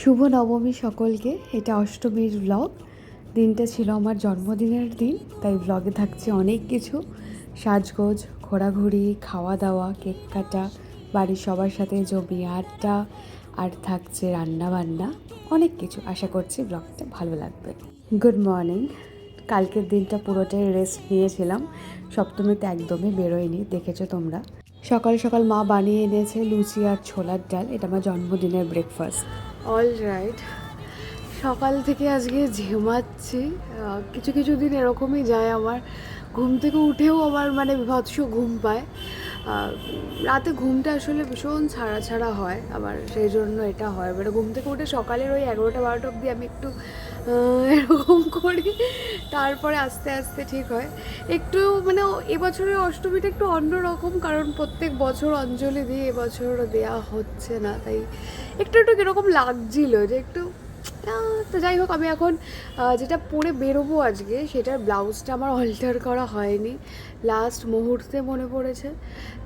শুভ নবমী সকলকে। এটা অষ্টমীর ব্লগ দিনটা ছিল আমার জন্মদিনের দিন, তাই ব্লগে থাকছে অনেক কিছু। সাজগোজ, ঘোরাঘুরি খাওয়া দাওয়া কেক কাটা, বাড়ির সবার সাথে জমি আড্ডা, আর থাকছে রান্না বান্না অনেক কিছু। আশা করছি ব্লগটা ভালো লাগবে। গুড মর্নিং কালকের দিনটা পুরোটাই রেস্ট নিয়েছিলাম। সপ্তমীতে একদমই বেরোয়নি, দেখেছ তোমরা। সকাল সকাল মা বানিয়ে এনেছে লুচি আর ছোলার ডাল। এটা আমার জন্মদিনের ব্রেকফাস্ট অল রাইট সকাল থেকে আজকে ঝিমাচ্ছি। কিছু কিছু দিন এরকমই যায় আমার। ঘুম থেকে উঠেও আমার মানে বিভৎস ঘুম পায়। রাতে ঘুমটা আসলে ভীষণ ছাড়া ছাড়া হয়। আমার সেই জন্য এটা হয়। মানে ঘুম থেকে উঠে সকালের ওই এগারোটা, বারোটা অবধি আমি একটু এরকম করি। তারপরে আস্তে আস্তে ঠিক হয়। একটু মানে এবছরের অষ্টমীটা একটু অন্যরকম, কারণ প্রত্যেক বছর অঞ্জলি দিয়ে এবছর দেয়া হচ্ছে না। তাই একটু একটু কীরকম লাগছিল যে একটু তো যাই হোক আমি এখন যেটা পরে বেরোবো আজকে সেটার ব্লাউজটা আমার অল্টার করা হয়নি। লাস্ট মুহূর্তে মনে পড়েছে।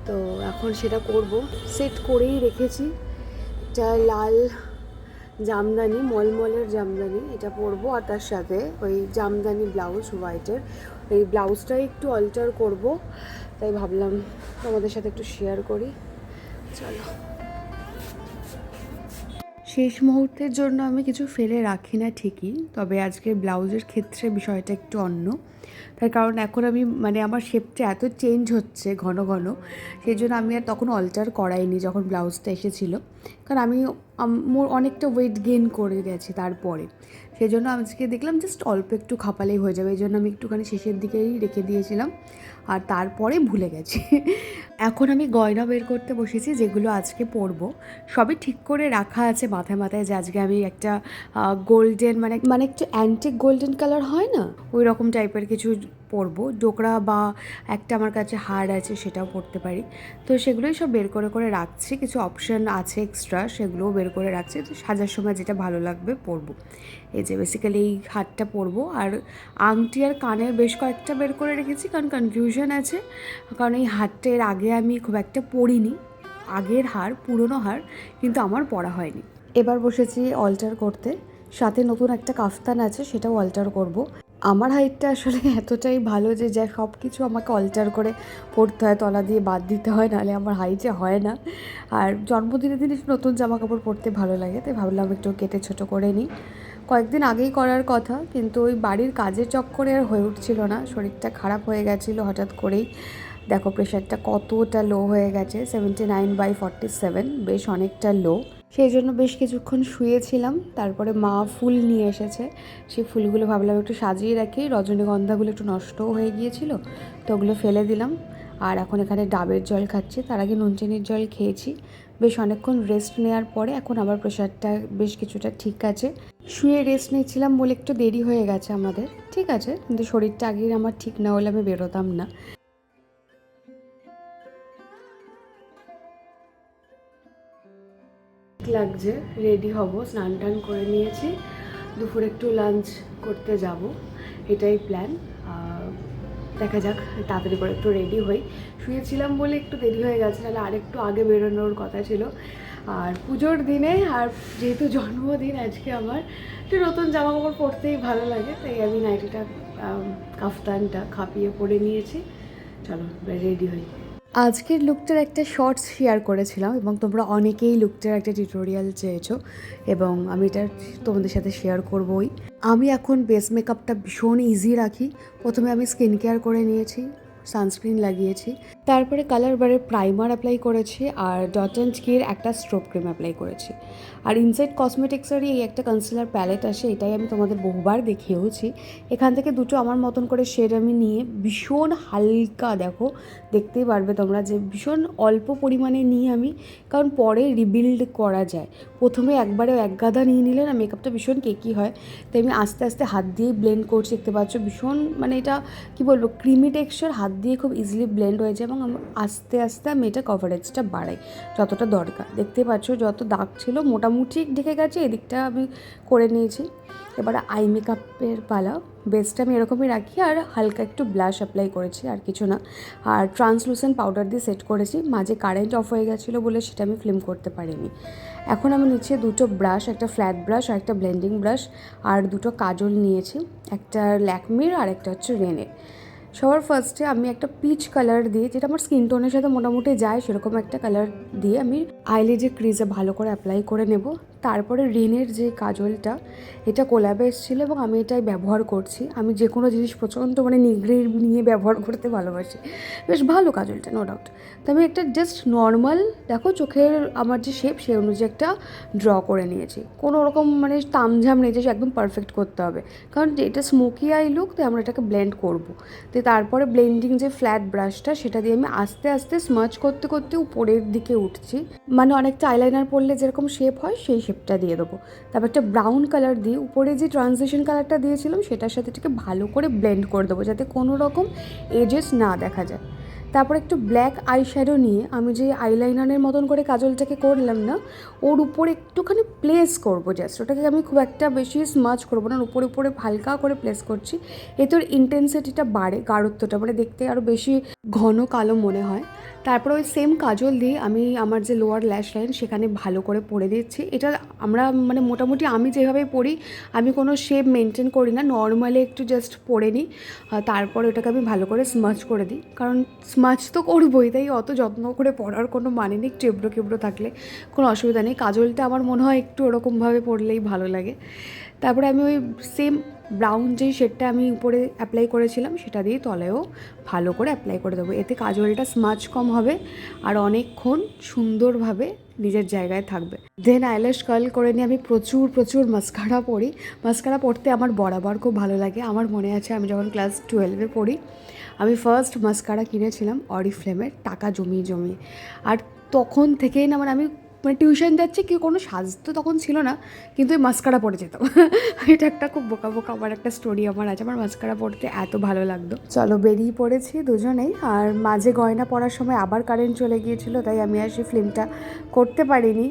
তো এখন সেটা করব। সেট করেই রেখেছি। যা লাল জামদানি, মলমলের জামদানি। এটা পরবো আর তার সাথে ওই জামদানি ব্লাউজ, হোয়াইটের। এই ব্লাউজটাই একটু অল্টার করব। তাই ভাবলাম তোমাদের সাথে একটু শেয়ার করি। চলো। শেষ মুহূর্তের জন্য আমি কিছু ফেলে রাখি না ঠিকই, তবে আজকের ব্লাউজের ক্ষেত্রে বিষয়টা একটু অন্য। তার কারণ এখন আমি মানে আমার শেপটা এত চেঞ্জ হচ্ছে ঘন ঘন, সেই জন্য আমি আর তখন অল্টার করাইনি যখন ব্লাউজটা এসেছিল। কারণ আমি মোর অনেকটা ওয়েট গেইন করে গেছে তারপরে। সেই জন্য আজকে দেখলাম জাস্ট অল্প একটু খাপালেই হয়ে যাবে এই জন্য আমি একটুখানি শেষের দিকেই রেখে দিয়েছিলাম। আর তারপরে ভুলে গেছি। এখন আমি গয়না বের করতে বসেছি যেগুলো আজকে পরবো। সবই ঠিক করে রাখা আছে মাথায় মাথায় যে আজকে আমি একটা গোল্ডেন মানে মানে একটু অ্যান্টিক গোল্ডেন কালার হয় না? ওই রকম টাইপের কিছু পরবো। ডোকরা বা একটা আমার কাছে হার আছে সেটাও পরতে পারি। তো সেগুলোই সব বের করে করে রাখছি। কিছু অপশান আছে এক্সট্রা সেগুলোও বের করে রাখছি, তো সাজার সময় যেটা ভালো লাগবে পরবো এই যে বেসিক্যালি এই হারটা পরবো, আর আংটি আর কানের বেশ কয়েকটা বের করে রেখেছি, কারণ কনফিউশন আছে, কারণ এই হারটা এর আগে আমি খুব একটা পরিনি, আগের হার, পুরনো হার, কিন্তু আমার পরা হয়নি এবার বসেছি অল্টার করতে, সাথে নতুন একটা কাফতান আছে, সেটাও অল্টার করব। আমার হাইটটা আসলে এতটাই ভালো যে, যা সব কিছু আমাকে অল্টার করে পরতে হয়, তলা দিয়ে বাদ দিতে হয়, নাহলে আমার হাইটে হয় না। আর জন্মদিনের দিনে নতুন জামা কাপড় পরতে ভালো লাগে, তাই ভাবলাম একটু কেটে ছোটো করে নিই। কয়েকদিন আগেই করার কথা, কিন্তু ওই বাড়ির কাজের চক্করে আর হয়ে উঠছিল না, শরীরটা খারাপ হয়ে গেছিল হঠাৎ করেই। দেখো প্রেশারটা কতটা লো হয়ে গেছে seventy nine by forty seven বেশ অনেকটা লো সেই জন্য বেশ কিছুক্ষণ শুয়েছিলাম। তারপরে মা ফুল নিয়ে এসেছে। সেই ফুলগুলো ভাবলাম একটু সাজিয়ে রাখি। রজনীগন্ধাগুলো একটু নষ্টও হয়ে গিয়েছিল, তো ওগুলো ফেলে দিলাম। আর এখন এখানে ডাবের জল খাচ্ছি। তার আগে নুন চিনির জল খেয়েছি। বেশ অনেকক্ষণ রেস্ট নেওয়ার পরে এখন আবার প্রেশারটা বেশ কিছুটা ঠিক আছে। শুয়ে রেস্ট নিচ্ছিলাম বলে একটু দেরি হয়ে গেছে আমাদের। ঠিক আছে, কিন্তু শরীরটা আগে আমার ঠিক না হলে আমি বেরোতাম না। লাগছে রেডি হব, স্নান টান করে নিয়েছি। দুপুরে একটু লাঞ্চ করতে যাব, এটাই প্ল্যান দেখা যাক, তাড়াতাড়ি করে একটু রেডি হই। শুয়েছিলাম বলে একটু দেরি হয়ে গেছে, তাহলে আরেকটু আগে বেরোনোর কথা ছিল। আর পুজোর দিনে, আর যেহেতু জন্মদিন আজকে আমার, একটু নতুন জামা কাপড় পরতেই ভালো লাগে, তাই আমি নাইটিটা কাফতানটা খাপিয়ে পরে নিয়েছি। চলো রেডি হই। আজকের লুকটার একটা শর্টস শেয়ার করেছিলাম এবং তোমরা অনেকেই লুকটার একটা টিউটোরিয়াল চেয়েছো এবং আমি এটা তোমাদের সাথে শেয়ার করবই। আমি এখন বেস মেকআপটা ভীষণ ইজি রাখি। প্রথমে আমি স্কিন কেয়ার করে নিয়েছি সানস্ক্রিন লাগিয়েছি। তারপরে কালার বারের প্রাইমার অ্যাপ্লাই করেছি আর ডট অ্যান্ড কির একটা স্ট্রোপ ক্রিম অ্যাপ্লাই করেছি। আর ইনসাইড কসমেটিক্সেরই এই একটা কনসিলার প্যালেট আসে, এটাই আমি তোমাদের বহুবার দেখিয়েওছি। এখান থেকে দুটো আমার মতন করে শেড আমি নিয়ে ভীষণ হালকা দেখো, দেখতেই পারবে তোমরা যে ভীষণ অল্প পরিমাণে নিয়ে আমি, কারণ পরে রিবিল্ড করা যায়। প্রথমে একবারে এক গাদা নিয়ে নিলে না মেকআপটা ভীষণ কেকি হয়, তাই আমি আস্তে আস্তে হাত দিয়ে ব্লেন্ড করছি, দেখতে পাচ্ছ ভীষণ মানে এটা কি বলব ক্রিমি টেক্সচার হাত দিয়ে খুব ইজিলি ব্লেন্ড হয়ে যায় এবং আস্তে আস্তে আমি এটা কভারেজটা বাড়াই, যতটা দরকার। দেখতে পাচ্ছ যত দাগ ছিল, মোটামুটি ঢেকে গেছে, এদিকটা আমি করে নিয়েছি। এবারে আই মেকআপের পালা বেসটা আমি এরকমই রাখি আর হালকা একটু ব্লাশ অ্যাপ্লাই করেছি, আর কিছু না। আর ট্রান্সলুসেন্ট পাউডার দিয়ে সেট করেছি, মাঝে কারেন্ট অফ হয়ে গেছিল বলে সেটা আমি ফিল্ম করতে পারিনি। এখন আমি নিচ্ছি দুটো ব্রাশ একটা ফ্ল্যাট ব্রাশ আর একটা ব্লেন্ডিং ব্রাশ আর দুটো কাজল নিয়েছি, একটা ল্যাকমির আর একটা হচ্ছে রেনের। সবার ফার্স্টে আমি একটা পিচ কালার দিয়ে, যেটা আমার স্কিন টোনের সাথে মোটামুটি যায়, সেরকম একটা কালার দিয়ে আমি আইলিডের ক্রিজে ভালো করে অ্যাপ্লাই করে নেব। তারপরে রিনের যে কাজলটা, এটা কোলাবে এসেছিল এবং আমি এটাই ব্যবহার করছি। আমি যে কোনো জিনিস প্রচণ্ড মানে নিগড়ে নিয়ে ব্যবহার করতে ভালোবাসি। বেশ ভালো কাজলটা নো ডাউট তো আমি একটা জাস্ট নর্মাল দেখো চোখের আমার যে শেপ সেই অনুযায়ী একটা ড্র করে নিয়েছি। কোনো রকম মানে তামঝাম নেই যে একদম পারফেক্ট করতে হবে। কারণ এটা স্মোকি আই লুক তাই আমরা এটাকে ব্লেন্ড করব। তো তারপরে ব্লেন্ডিং যে ফ্ল্যাট ব্রাশটা সেটা দিয়ে আমি আস্তে আস্তে স্মাচ করতে করতে উপরের দিকে উঠছি। মানে অনেকটা আইলাইনার পরলে যেরকম শেপ হয়, সেই শেপটা দিয়ে দেবো। তারপর একটা ব্রাউন কালার দিয়ে উপরে যে ট্রানজিশন কালারটা দিয়েছিলাম, সেটার সাথে এটাকে ভালো করে ব্লেন্ড করে দেবো, যাতে কোনো রকম এজেস না দেখা যায়। তারপর একটু ব্ল্যাক আই শ্যাডো নিয়ে আমি যে আইলাইনারের মতন করে কাজলটাকে করলাম না, ওর উপরে একটুখানি প্লেস করব জাস্ট ওটাকে আমি খুব একটা বেশি স্মাচ করব না উপরে উপরে হালকা করে প্লেস করছি। এতে ওর ইন্টেন্সিটিটা বাড়ে, গাঢ়ত্বটা মানে দেখতে আরও বেশি ঘন কালো মনে হয়। তারপরে ওই সেম কাজল দিয়ে আমি আমার যে লোয়ার ল্যাশ লাইন সেখানে ভালো করে পরে দিচ্ছি। এটা আমরা মানে মোটামুটি আমি যেভাবে পড়ি আমি কোনো শেপ মেনটেন করি না। নর্মালি একটু জাস্ট পরে নিই তারপরে ওটাকে আমি ভালো করে স্মাচ করে দিই। কারণ স্মাচ তো করবোই, তাই অত যত্ন করে পড়ার কোনো মানে নেই একটু এবড়ো কেবড়ো থাকলে কোনো অসুবিধা নেই। কাজলটা আমার মনে হয় একটু ওরকমভাবে পড়লেই ভালো লাগে। তারপরে আমি ওই সেম ব্রাউন যেই শেডটা আমি উপরে অ্যাপ্লাই করেছিলাম, সেটা দিয়ে তলেও ভালো করে অ্যাপ্লাই করে দেবো। এতে কাজলটা স্মাচ কম হবে আর অনেকক্ষণ সুন্দরভাবে নিজের জায়গায় থাকবে। দেন আইল্যাশ কার্ল করে নিয়ে আমি প্রচুর প্রচুর মাস্কারা পড়ি মাস্কারা পড়তে আমার বরাবর খুব ভালো লাগে। আমার মনে আছে, আমি যখন ক্লাস টুয়েলভে পড়ি, আমি ফার্স্ট মাস্কারা কিনেছিলাম অরিফ্লেমের টাকা জমিয়ে জমিয়ে। আর তখন থেকেই না মানে আমি মানে টিউশন যাচ্ছে, কেউ কোনো সাজ তো তখন ছিল না, কিন্তু ওই মাস্কারা পরে যেতাম এটা একটা খুব বোকা বোকা আমার একটা স্টোরি আমার আছে, আমার মাস্কারা পড়তে এত ভালো লাগতো। চলো বেরিয়ে পড়েছি দুজনেই, আর মাঝে গয়না পড়ার সময় আবার কারেন্ট চলে গিয়েছিল, তাই আমি আর সেই ফিল্মটা করতে পারিনি।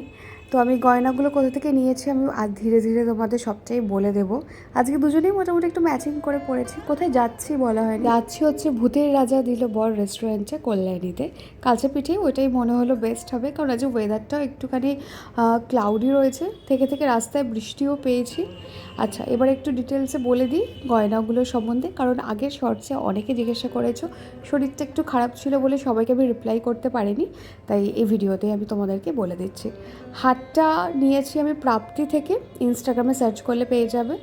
তো আমি গয়নাগুলো কোথা থেকে নিয়েছি আমি আর ধীরে ধীরে তোমাদের সবটাই বলে দেবো। আজকে দুজনেই মোটামুটি একটু ম্যাচিং করে পড়েছি। কোথায় যাচ্ছি বলা হয়নি। যাচ্ছি হচ্ছে ভূতের রাজা দিল বর রেস্টুরেন্টে কল্যাণীতে। কালচে পিঠে ওইটাই মনে হলো বেস্ট হবে কারণ আজ ওয়েদারটাও একটুখানি ক্লাউডি রয়েছে। থেকে থেকে রাস্তায় বৃষ্টিও পেয়েছি। আচ্ছা এবার একটু ডিটেলসে বলে দিই গয়নাগুলো সম্বন্ধে। কারণ আগের শর্টসে অনেকে জিজ্ঞাসা করেছ, শরীরটা একটু খারাপ ছিল বলে সবাইকে আমি রিপ্লাই করতে পারিনি, তাই এই ভিডিওতে আমি তোমাদেরকে বলে দিচ্ছি। হাতটা নিয়েছি আমি প্রাপ্তি থেকে ইনস্টাগ্রামে সার্চ করলে পেয়ে যাবে।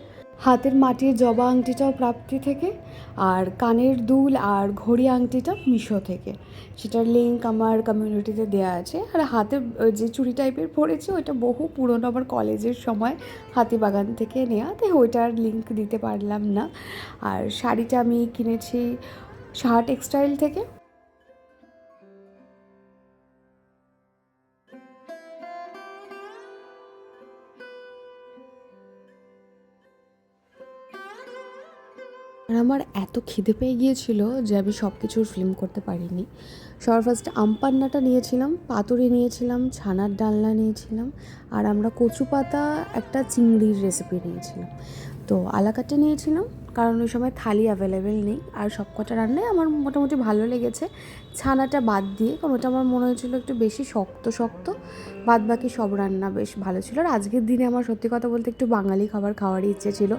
হাতের মাটির জবা আংটিটাও প্রাপ্তি থেকে, আর কানের দুল আর ঘড়ি আংটিটা মিশো থেকে। সেটার লিঙ্ক আমার কমিউনিটিতে দেওয়া আছে। আর হাতে যে চুড়ি টাইপের পরেছি, ওইটা বহু পুরনো আমার কলেজের সময় হাতিবাগান থেকে নেওয়া তাই ওইটার লিঙ্ক দিতে পারলাম না। আর শাড়িটা আমি কিনেছি শার্ট টেক্সটাইল থেকে। আর আমার এত খিদে পেয়ে গিয়েছিল যে আমি সব কিছুর ফিল্ম করতে পারিনি। সবার ফার্স্ট আমপান্নাটা নিয়েছিলাম, পাতুরি নিয়েছিলাম, ছানার ডালনা নিয়েছিলাম, আর আমরা কচু পাতা, একটা চিংড়ির রেসিপি নিয়েছিলাম। তো আলাকাটে নিয়েছিলাম, কারণ ওই সময় থালি অ্যাভেলেবেল নেই, আর সব কটা রান্নাই আমার মোটামুটি ভালো লেগেছে। ছানাটা বাদ দিয়ে, কারণ ওটা আমার মনে হয়েছিল একটু বেশি শক্ত শক্ত বাদ বাকি সব রান্না বেশ ভালো ছিল। আর আজকের দিনে আমার সত্যি কথা বলতে একটু বাঙালি খাবার খাওয়ারই ইচ্ছে ছিল।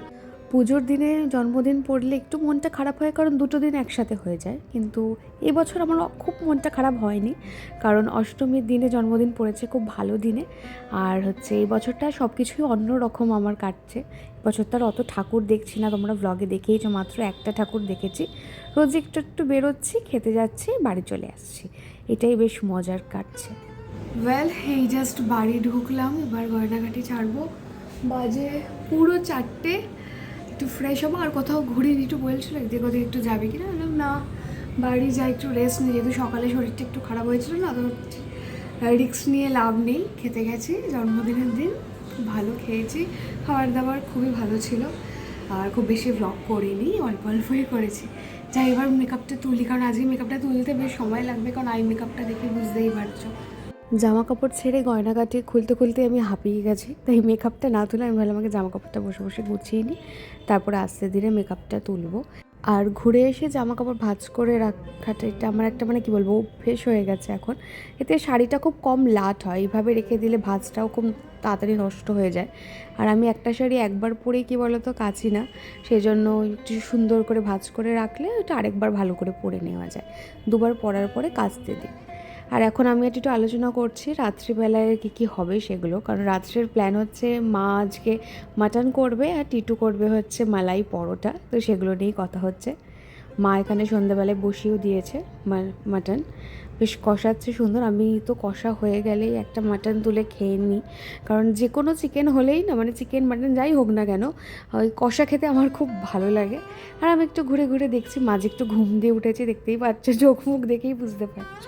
পুজোর দিনে জন্মদিন পড়লে একটু মনটা খারাপ হয়, কারণ দুটো দিন একসাথে হয়ে যায়। কিন্তু এবছর আমার খুব মনটা খারাপ হয়নি, কারণ অষ্টমীর দিনে জন্মদিন পড়েছে খুব ভালো দিনে। আর হচ্ছে এই বছরটা সব কিছুই অন্য রকম আমার কাটছে। বছর তার অত ঠাকুর দেখছি না, তোমরা ব্লগে দেখেইছো, মাত্র একটা ঠাকুর দেখেছি। রোজ একটু একটু বেরোচ্ছি, খেতে যাচ্ছি, বাড়ি চলে আসছি। এটাই বেশ মজার কাটছে। ওয়েল এই জাস্ট বাড়ি ঢুকলাম, এবার গয়নাঘাটি ছাড়বো। বাজে পুরো চারটে। একটু ফ্রেশ হব আর কোথাও ঘুরে একটু বলছিল এদিকে ওদিকে একটু যাবে কিনা? বললাম, না, বাড়ি যাই, একটু রেস্ট নিই। যেহেতু সকালে শরীরটা একটু খারাপ হয়েছিল না, তো রিক্স নিয়ে লাভ নেই, খেতে গেছি, জন্মদিনের দিন ভালো খেয়েছি খাবার দাবার খুবই ভালো ছিল, আর খুব বেশি ব্লগ করিনি, অল্প অল্পই করেছি। যাই, এবার মেকআপটা তুলি, কারণ আজকে মেকআপটা তুলতে বেশ সময় লাগবে, কারণ আই মেকআপটা দেখে বুঝতেই পারছ। জামা কাপড় ছেড়ে গয়নাগাটি খুলতে খুলতে আমি হাঁপিয়ে গেছি। তাই মেকআপটা না তুলে আমি ভাবলাম আমাকে জামা কাপড়টা বসে বসে গুছিয়ে নিই, তারপরে আস্তে ধীরে মেকআপটা তুলবো। আর ঘুরে এসে জামা কাপড় ভাঁজ করে রাখাটা এটা আমার একটা মানে কি বলব, অভ্যেস হয়ে গেছে এখন। এতে শাড়িটা খুব কম লাট হয়, এইভাবে রেখে দিলে ভাঁজটাও খুব তাড়াতাড়ি নষ্ট হয়ে যায়। আর আমি একটা শাড়ি একবার পরেই কি বলতো কাচি না সেই জন্য একটু সুন্দর করে ভাঁজ করে রাখলে ওটা আরেকবার ভালো করে পরে নেওয়া যায়। দুবার পরার পরে কাচতে দিই। আর এখন আমি একটু একটু আলোচনা করছি রাত্রিবেলায় কী কী হবে সেগুলো। কারণ রাত্রের প্ল্যান হচ্ছে মা আজকে মাটন করবে আর টিটু করবে হচ্ছে মালাই পরোটা। তো সেগুলো নিয়েই কথা হচ্ছে। মা এখানে সন্ধ্যাবেলায় বসিয়েও দিয়েছে মাটন বেশ কষাচ্ছে সুন্দর। আমি তো কষা হয়ে গেলেই একটা মাটন তুলে খেয়ে নিই। কারণ যে কোনো চিকেন হলেই না মানে চিকেন মাটন যাই হোক না কেন, ওই কষা খেতে আমার খুব ভালো লাগে। আর আমি একটু ঘুরে ঘুরে দেখছি, মাঝে একটু ঘুম দিয়ে উঠেছি, দেখতেই পাচ্ছ, চোখ মুখ দেখেই বুঝতে পারছ।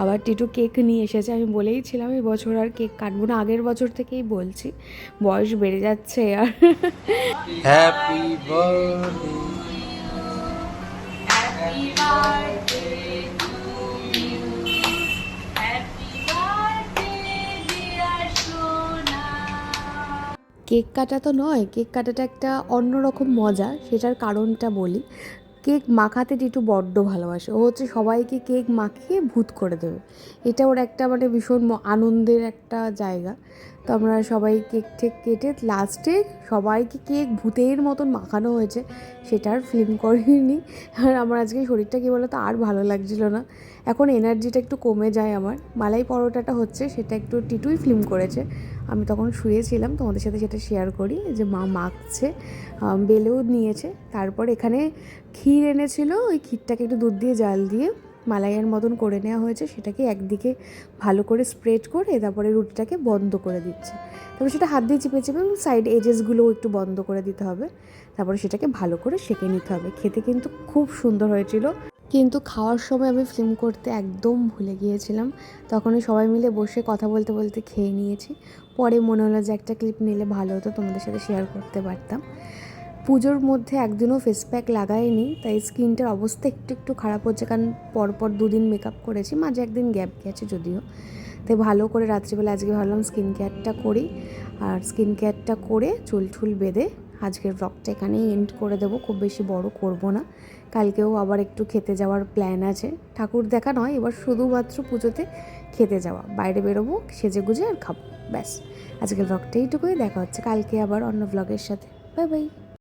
আবার টিটু কেক নিয়ে এসেছে। আমি বলেই ছিলাম এই বছর আর কেক কাটবো না। আগের বছর থেকেই বলছি বয়স বেড়ে যাচ্ছে আর হ্যাপি. কেক কাটা তো নয় কেক কাটাটা একটা অন্যরকম মজা সেটার কারণটা বলি। কেক মাখাতে টিটু বড্ড ভালোবাসে। ও হচ্ছে সবাইকে কেক মাখিয়ে ভূত করে দেবে। এটা ওর একটা মানে ভীষণ আনন্দের একটা জায়গা। তো আমরা সবাই কেক টেক কেটে লাস্টে সবাইকে কেক ভূতের মতন মাখানো হয়েছে। সেটা আর ফিল্ম করিনি। আর আমার আজকে শরীরটা কী বলতো, আর ভালো লাগছিল না। এখন এনার্জিটা একটু কমে যায় আমার। মালাই পরোটাটা হচ্ছে, সেটা একটু টিটুই ফিল্ম করেছে। আমি তখন শুয়েছিলাম, তোমাদের সাথে সেটা শেয়ার করি। যে মা মাখছে বেলেও নিয়েছে। তারপর এখানে ক্ষীর এনেছিল, ওই ক্ষীরটাকে একটু দুধ দিয়ে, জাল দিয়ে মালাইয়ের মতন করে নেওয়া হয়েছে, সেটাকে একদিকে ভালো করে স্প্রেড করে তারপরে রুটিটাকে বন্ধ করে দিচ্ছে। তারপরে সেটা হাত দিয়ে চিপে চিপে সাইড এজেসগুলোও একটু বন্ধ করে দিতে হবে। তারপরে সেটাকে ভালো করে সেঁকে নিতে হবে। খেতে কিন্তু খুব সুন্দর হয়েছিল। কিন্তু খাওয়ার সময় আমি ফিল্ম করতে একদম ভুলে গিয়েছিলাম। তখনই সবাই মিলে বসে কথা বলতে বলতে খেয়ে নিয়েছি। পরে মনে হলো যে একটা ক্লিপ নিলে ভালো হতো, তোমাদের সাথে শেয়ার করতে পারতাম। পুজোর মধ্যে একদিনও ফেস প্যাক লাগাইনি, তাই স্কিনটার অবস্থা একটু একটু খারাপ হচ্ছে, কারণ পরপর দুদিন মেকআপ করেছি, মাঝে একদিন গ্যাপ গেছে যদিও। তাই ভালো করে রাত্রিবেলা আজকে ভাবলাম স্কিন কেয়ারটা করি, আর স্কিন কেয়ারটা করে চুল ঠুল বেঁধে আজকের ব্লগটা এখানেই এন্ড করে দেবো, খুব বেশি বড় করব না। কালকেও আবার একটু খেতে যাওয়ার প্ল্যান আছে। ঠাকুর দেখা নয়, এবার শুধুমাত্র পুজোতে খেতে যাওয়া। বাইরে বেরোবো, সেজে গুজে আর খাব, ব্যাস। আজকের ব্লগটা এইটুকুই, দেখা হচ্ছে কালকে আবার অন্য ব্লগের সাথে। Bye bye